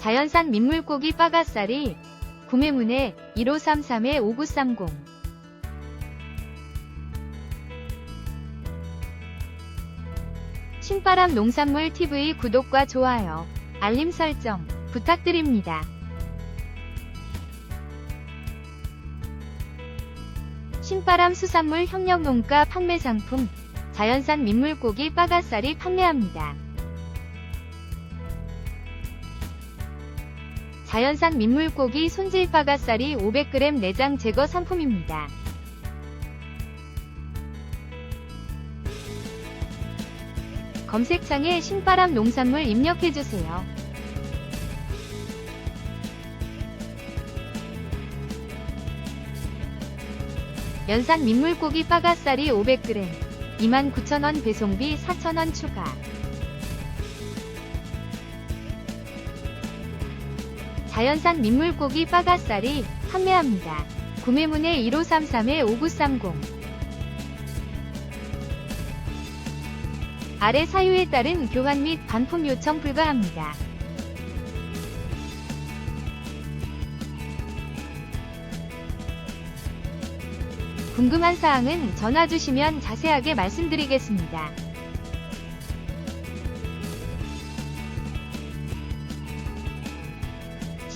자연산 민물고기 빠가사리 구매문의 1533-5930 신바람 농산물 TV 구독과 좋아요, 알림 설정 부탁드립니다. 신바람 수산물 협력농가 판매 상품 자연산 민물고기 빠가사리 판매합니다. 자연산 민물고기 손질 빠가사리 500g 내장 제거 상품입니다. 검색창에 신바람 농산물 입력해주세요. 연산 민물고기 빠가사리 500g 29,000원 배송비 4,000원 추가 자연산 민물고기 빠가사리 판매합니다. 구매문의 1533-5930 아래 사유에 따른 교환 및 반품 요청 불가합니다. 궁금한 사항은 전화 주시면 자세하게 말씀드리겠습니다.